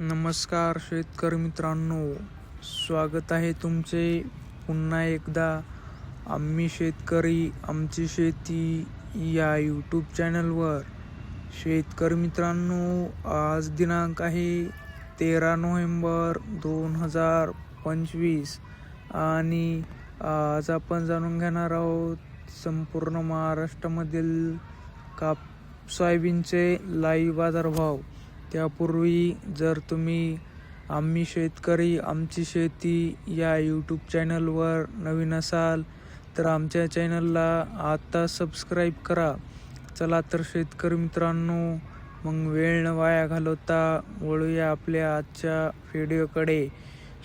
नमस्कार शेतकरी मित्रांनो स्वागत आहे तुमचे पुन्हा एकदा. आम्ही शेतकरी आमची शेती या यूट्यूब चॅनलवर शेतकरी मित्रांनो आज दिनांक आहे तेरा नोव्हेंबर दोन हजार पंचवीस आणि आज आपण जाणून घेणार आहोत संपूर्ण महाराष्ट्रामधील काप सोयाबीनचे लाईव्ह बाजारभाव. त्यापूर्वी जर तुम्ही आम्ही शेतकरी आमची शेती या यूट्यूब चॅनलवर नवीन असाल तर आमच्या चॅनलला आत्ता सबस्क्राईब करा. चला तर शेतकरी मित्रांनो मग वेळ न वाया घालवता वळूया आपल्या आजच्या व्हिडिओकडे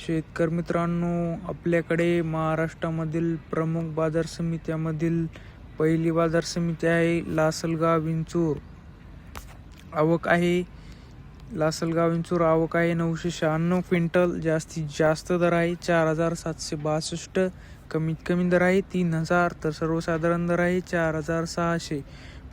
शेतकरी मित्रांनो आपल्याकडे महाराष्ट्रामधील प्रमुख बाजार समित्यामधील पहिली बाजार समिती आहे लासलगाव विंचूर. आवक आहे लासलगाव इंचूर आवक आहे नऊशे शहाण्णव क्विंटल जास्तीत जास्त दर आहे. चार हजार सातशे बासष्ट कमीत कमी दर आहे. तीन हजार तर सर्वसाधारण दर आहे. चार हजार सहाशे.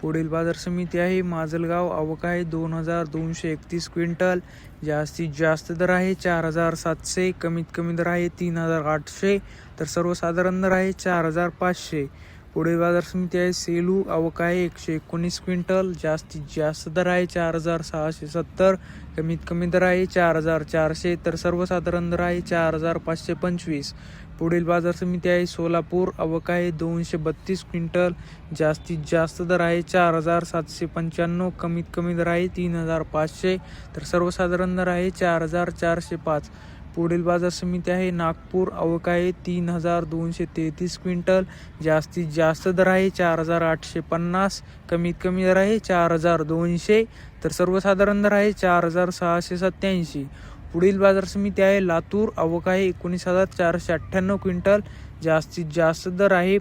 पुढील बाजार समिती आहे. माजलगाव आवक आहे दोन हजार दोनशे एकतीस क्विंटल जास्तीत जास्त दर आहे. चार हजार सातशे कमीत कमी दर आहे. तीन हजार आठशे तर सर्वसाधारण दर आहे. चार हजार पाचशे. पुढील बाजार समिती आहे. सेलू आवक आहे एकशे एकोणीस क्विंटल. जास्तीत जास्त दर आहे चार हजार सहाशे सत्तर. कमीत कमी दर आहे चार हजार चारशे. तर सर्वसाधारण दर आहे चार हजार पाचशे पंचवीस. पुढील बाजार समिती आहे सोलापूर. आवक आहे दोनशे बत्तीस क्विंटल. जास्तीत जास्त दर आहे चार हजार सातशे पंच्याण्णव. कमीत कमी दर आहे तीन हजार पाचशे. तर सर्वसाधारण दर आहे चार हजार चारशे पाच. पुढील बाजार समिती आहे. नागपूर आवक आहे तीन हजार दोनशे तेहतीस क्विंटल. जास्तीत जास्त दर आहे चार हजार आठशे पन्नास. कमीत कमी दर आहे चार हजार दोनशे. तर सर्वसाधारण दर आहे चार हजार सहाशे सत्याऐंशी पुढील बाजार समिती आहे लातूर. आवक आहे एकोणीस हजार चारशे अठ्ठ्याण्णव क्विंटल. जास्तीत जास्त दर आहे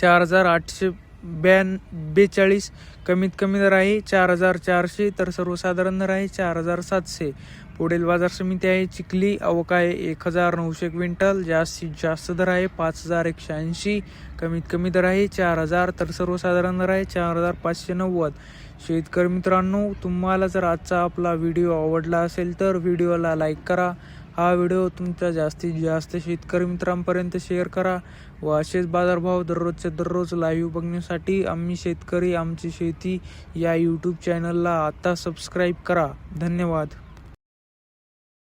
चार हजार आठशे ब्यान बेचाळीस कमीत कमी दर आहे चार हजार चारशे तर सर्वसाधारण दर आहे चार हजार सातशे. पुढील बाजार समिती आहे चिखली अवकाय आहे एक हजार नऊशे क्विंटल जास्तीत जास्त दर आहे पाच हजार एकशे ऐंशी कमीत कमी दर आहे चार हजार तर सर्वसाधारण दर आहे चार हजार पाचशे नव्वद. शेतकरी मित्रांनो तुम्हाला जर आजचा आपला व्हिडिओ आवडला असेल तर व्हिडिओला लाईक करा हा व्हिडिओ तुमच्या जास्तीत जास्त शेतकरी मित्रांपर्यंत शेअर करा व असेच बाजारभाव दररोजचे दररोज लाईव्ह बघण्यासाठी आम्ही शेतकरी आमची शेती या यूट्यूब चॅनलला आत्ता सबस्क्राईब करा. धन्यवाद.